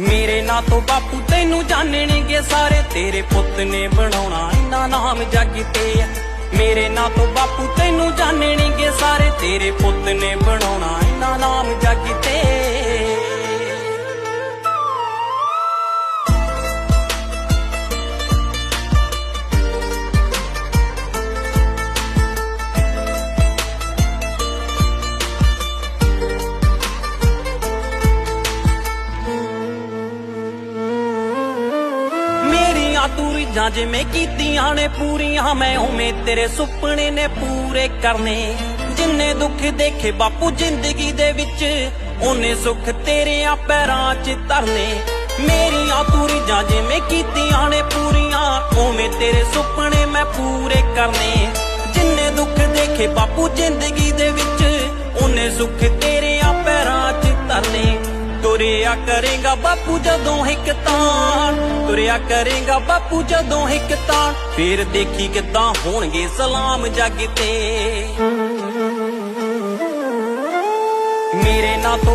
ਮੇਰੇ ਨਾਂ ਤੋਂ ਬਾਪੂ ਤੈਨੂੰ ਜਾਣਨਗੇ ਸਾਰੇ। ਤੇਰੇ ਪੁੱਤ ਨੇ ਬਣਾਉਣਾ ਇੰਨਾ ਨਾਮ ਜੱਗ ਤੇ। ਆ ਮੇਰੇ ਨਾਂ ਤੋਂ ਬਾਪੂ ਤੈਨੂੰ ਜਾਣਨਗੇ ਸਾਰੇ। ਤੇਰੇ ਪੁੱਤ ਨੇ ਬਣਾਉਣਾ ਤੂੰ ਰੀਝਾਂ ਜਿਵੇਂ ਕੀਤੀਆਂ ਨੇ ਪੂਰੀਆਂ, ਮੈਂ ਉਵੇਂ ਤੇਰੇ ਸੁਪਨੇ ਨੇ ਪੂਰੇ ਕਰਨੇ। ਜਿੰਨੇ ਦੁੱਖ ਦੇਖੇ ਬਾਪੂ ਜ਼ਿੰਦਗੀ ਦੇ ਵਿੱਚ, ਉਹਨੇ ਸੁੱਖ ਤੇਰਿਆਂ ਪੈਰਾਂ 'ਚ ਧਰਨੇ। ਮੇਰੀਆਂ ਤੂੰ ਰੀਝਾਂ ਜਿਵੇਂ ਕੀਤੀਆਂ ਨੇ ਪੂਰੀਆਂ, ਉਵੇਂ ਤੇਰੇ ਸੁਪਨੇ ਮੈਂ ਪੂਰੇ ਕਰਨੇ। ਜਿੰਨੇ ਦੁੱਖ ਦੇਖੇ ਬਾਪੂ ਜ਼ਿੰਦਗੀ ਦੇ ਵਿੱਚ, ਉਹਨੇ ਸੁੱਖ ਤੇਰਿਆਂ ਪੈਰਾਂ 'ਚ ਧਰਨੇ। ਤੁਰਿਆ ਕਰੇਗਾ ਬਾਪੂ ਜਦੋਂ ਇੱਕ ਤਾਂ ਤੁਰਿਆ ਕਰੇਗਾ ਬਾਪੂ ਜਦੋਂ ਇੱਕ ਤਾਣ। ਫੇਰ ਦੇਖੀ ਕਿਦਾਂ ਹੋਣਗੇ ਸਲਾਮ ਜੱਗ ਤੇ। ਮੇਰੇ ਨਾਂ ਤੋਂ